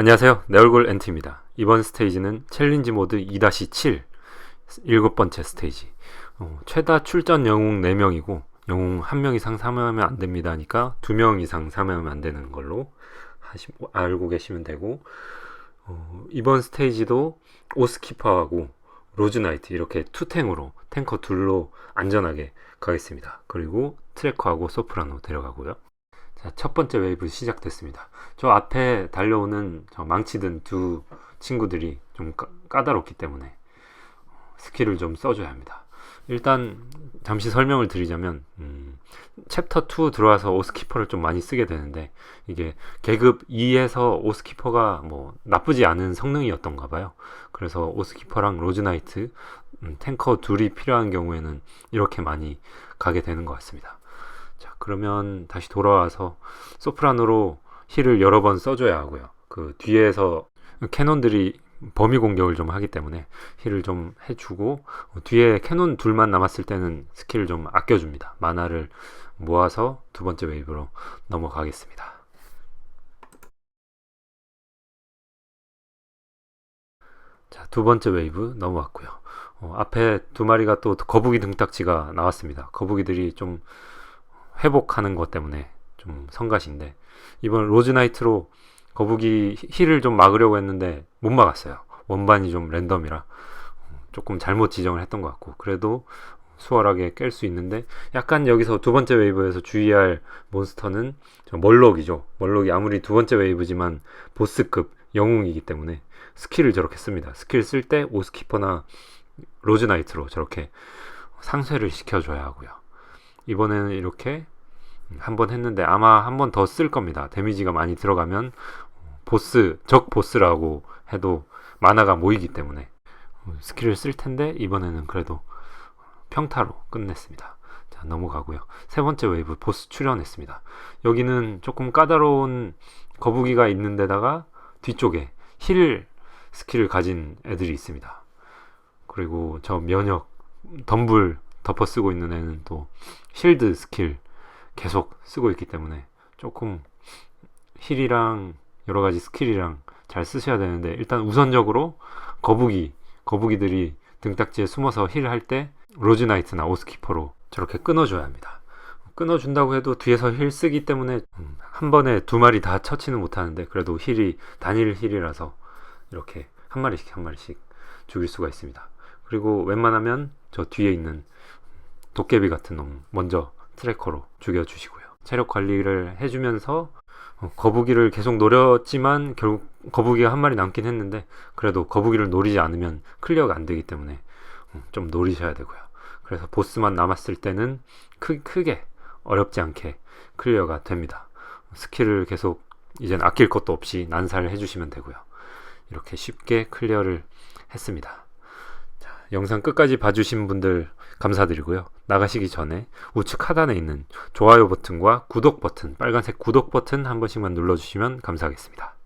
안녕하세요. 내 얼굴 엔트입니다. 이번 스테이지는 챌린지 모드 2-7 일곱 번째 스테이지. 어, 최다 출전 영웅 4명이고 영웅 1명 이상 사망하면 안 됩니다. 하니까 2명 이상 사망하면 안 되는 걸로 하시, 알고 계시면 되고 어, 이번 스테이지도 오스키퍼하고 로즈나이트 이렇게 투탱으로 탱커 둘로 안전하게 가겠습니다. 그리고 트래커하고 소프라노 데려가고요. 자, 첫 번째 웨이브 시작됐습니다. 저 앞에 달려오는 저 망치든 두 친구들이 좀 까, 까다롭기 때문에 스킬을 좀 써줘야 합니다. 일단 잠시 설명을 드리자면 음, 챕터 2 들어와서 오스키퍼를 좀 많이 쓰게 되는데 이게 계급 2에서 오스키퍼가 뭐 나쁘지 않은 성능이었던가 봐요. 그래서 오스키퍼랑 로즈나이트 음, 탱커 둘이 필요한 경우에는 이렇게 많이 가게 되는 것 같습니다. 자 그러면 다시 돌아와서 소프라노로 힐을 여러 번 써줘야 하고요. 그 뒤에서 캐논들이 범위 공격을 좀 하기 때문에 힐을 좀 해주고 어, 뒤에 캐논 둘만 남았을 때는 스킬을 좀 아껴줍니다. 마나를 모아서 두 번째 웨이브로 넘어가겠습니다. 자, 두 번째 웨이브 넘어왔고요. 어, 앞에 두 마리가 또 거북이 등딱지가 나왔습니다. 거북이들이 좀 회복하는 것 때문에 좀 성가신데 이번 로즈나이트로 거북이 힐을 좀 막으려고 했는데 못 막았어요. 원반이 좀 랜덤이라 조금 잘못 지정을 했던 것 같고 그래도 수월하게 깰 수 있는데 약간 여기서 두 번째 웨이브에서 주의할 몬스터는 멀록이죠. 멀록이 아무리 두 번째 웨이브지만 보스급 영웅이기 때문에 스킬을 저렇게 씁니다. 스킬 쓸 때 오스키퍼나 로즈나이트로 저렇게 상쇄를 시켜줘야 하고요. 이번에는 이렇게 한 번 했는데 아마 한 번 더 쓸 겁니다. 데미지가 많이 들어가면 보스, 적 보스라고 해도 만화가 모이기 때문에 스킬을 쓸 텐데 이번에는 그래도 평타로 끝냈습니다. 자, 넘어가고요. 세 번째 웨이브 보스 출연했습니다. 여기는 조금 까다로운 거북이가 있는 데다가 뒤쪽에 힐 스킬을 가진 애들이 있습니다. 그리고 저 면역 덤불 덮어 쓰고 있는 애는 또 실드 스킬 계속 쓰고 있기 때문에 조금 힐이랑 여러 가지 스킬이랑 잘 쓰셔야 되는데 일단 우선적으로 거북이 거북이들이 등딱지에 숨어서 힐 할 때 로즈나이트나 오스키퍼로 저렇게 끊어줘야 합니다. 끊어준다고 해도 뒤에서 힐 쓰기 때문에 한 번에 두 마리 다 처치는 못하는데 그래도 힐이 단일 힐이라서 이렇게 한 마리씩 한 마리씩 죽일 수가 있습니다. 그리고 웬만하면 저 뒤에 있는 도깨비 같은 놈 먼저 트래커로 죽여주시고요. 체력 관리를 해주면서 어, 거북이를 계속 노렸지만 결국 거북이가 한 마리 남긴 했는데 그래도 거북이를 노리지 않으면 클리어가 안 되기 때문에 어, 좀 노리셔야 되고요. 그래서 보스만 남았을 때는 크, 크게 어렵지 않게 클리어가 됩니다. 스킬을 계속 이젠 아낄 것도 없이 난사를 해주시면 되고요. 이렇게 쉽게 클리어를 했습니다. 자, 영상 끝까지 봐주신 분들 감사드리고요. 나가시기 전에 우측 하단에 있는 좋아요 버튼과 구독 버튼, 빨간색 구독 버튼 한 번씩만 눌러주시면 감사하겠습니다.